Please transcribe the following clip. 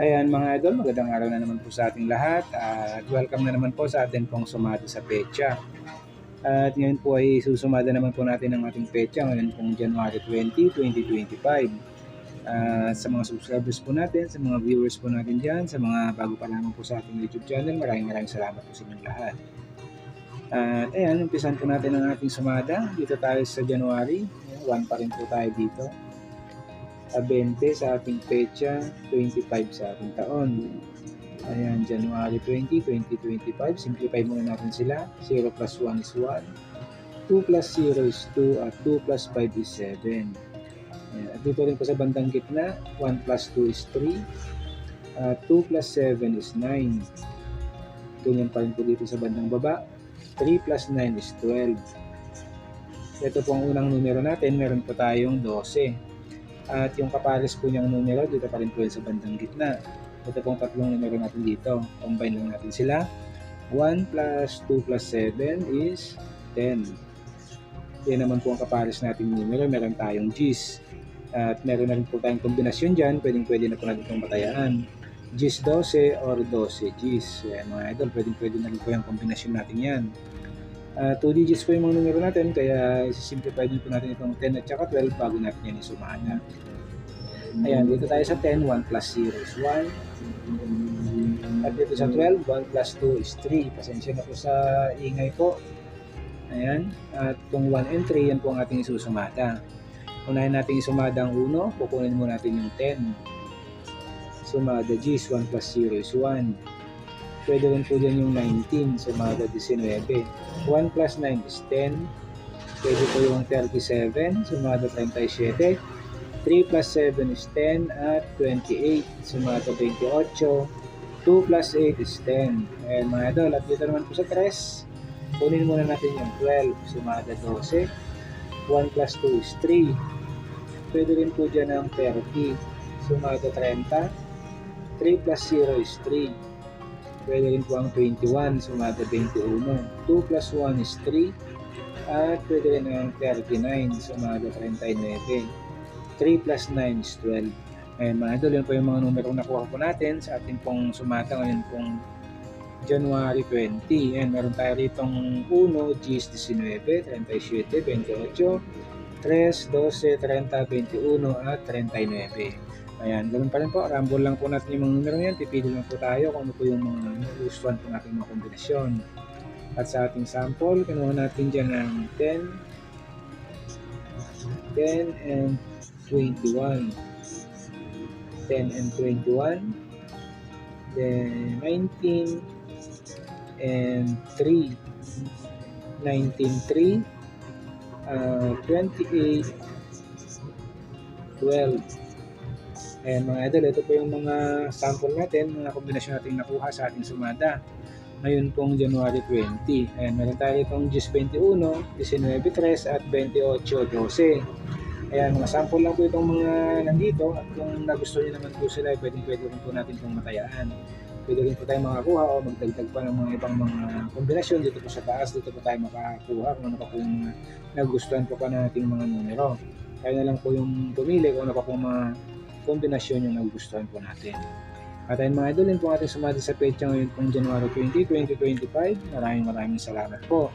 Ayan mga idol, magandang araw na naman po sa ating lahat at welcome na naman po sa atin pong sumada sa pecha. At ngayon po ay susumada naman po natin ang ating pecha ngayon pong January 20, 2025. At sa mga subscribers po natin, sa mga viewers po natin dyan, sa mga bago pa lamang po sa ating YouTube channel, maraming maraming salamat po sa inyong lahat. At ayan, umpisan po natin ang ating sumada. Dito tayo sa January. 1 pa rin po tayo dito. Ah, 20 sa ating pecha, 25 sa ating taon. Ayan, January 20, 2025. Simplify muna natin sila. 0 plus 1 is 1. 2 plus 0 is 2 at 2 plus 5 is 7. Ayan, at dito rin po sa bandang gitna, 1 plus 2 is 3. At 2 plus 7 is 9. Ganyan pa rin po dito sa bandang baba. 3 plus 9 is 12. Ito po ang unang numero natin. Meron po tayong 12. At yung kapares po niyang numero, dito pa rin po sa bandang gitna. Ito pong tatlong numero natin dito. Combine lang natin sila. 1 plus 2 plus 7 is 10. Yan naman po ang kapares nating numero. Meron tayong G's. At meron na rin po tayong kombinasyon dyan. Pwedeng pwede na po natin itong matayaan. G's 12 or 12 G's. Yan mga idol, pwedeng pwede na rin po yung kombinasyon natin yan. Uh, 2 digits po yung mga numero natin, kaya simplify din po natin itong 10 at saka 12 bago natin yan isumahan. Ayan, dito tayo sa 10, 1 plus 0 is 1. At dito sa 12, 1 plus 2 is 3. Pasensya na po sa ingay po. Ayan, at kung 1 and 3, yan po ang ating isusumada. Unahin natin isumada ang 1, kukunin mo natin yung 10. Sumada G's, 1 plus 0 is 1. Pwede rin po dyan yung 19, sumada 19. 1 plus 9 is 10. Pwede po yung 37, sumada 37. 3 plus 7 is 10 at 28, sumada 28. 2 plus 8 is 10. Ayan mga idol, at dito naman po sa 3, kunin muna natin yung 12, sumada 12. 1 plus 2 is 3. Pwede rin po dyan ang 30, sumada 30. 3 plus 0 is 3. Pwede rin po ang 21, sumada 21. 2 plus 1 is 3. At pwede rin ang 39, sumada 39. 3 plus 9 is 12. Ayan mga idol, yun po yung mga numero na nakuha po natin sa ating pong sumata ngayon pong January 20. Ayan, meron tayo ritong 1, G's 19, 37, 28, 3, 12, 30, 21 at 39. Ayan, ganun pa rin po. Rumble lang po natin yung mga numero yan. Pipili lang po tayo kung ano po yung mga gustuhan po natin mga kombinasyon. At sa ating sample, kinuha natin dyan ng 10, 10 and 21. 10 and 21. Then 19 and 3. 19, 3. Uh, 28, 12. Ayan mga idol, ito po yung mga sample natin, mga kombinasyon natin nakuha sa ating sumada. Ngayon pong January 20. Ayan, meron tayo itong GIS 21, 19.3 at 28.12. Ayan, mga sample lang po itong mga nandito at kung nagustuhan nyo naman po sila, pwedeng pwede rin po natin itong matayaan. Pwede rin po tayo makakuha o magdagdag pa ng mga ibang mga kombinasyon dito po sa taas, dito po tayo makakuha kung ano pa po yung nagustuhan po pa nating mga numero. Kaya na lang po yung pumili kung ano pa po mga kombinasyon yung nagustuhan po natin. At ayun mga idol, yun po ating sumati sa pecha ngayon pong January 20, 2025. Maraming maraming salamat po.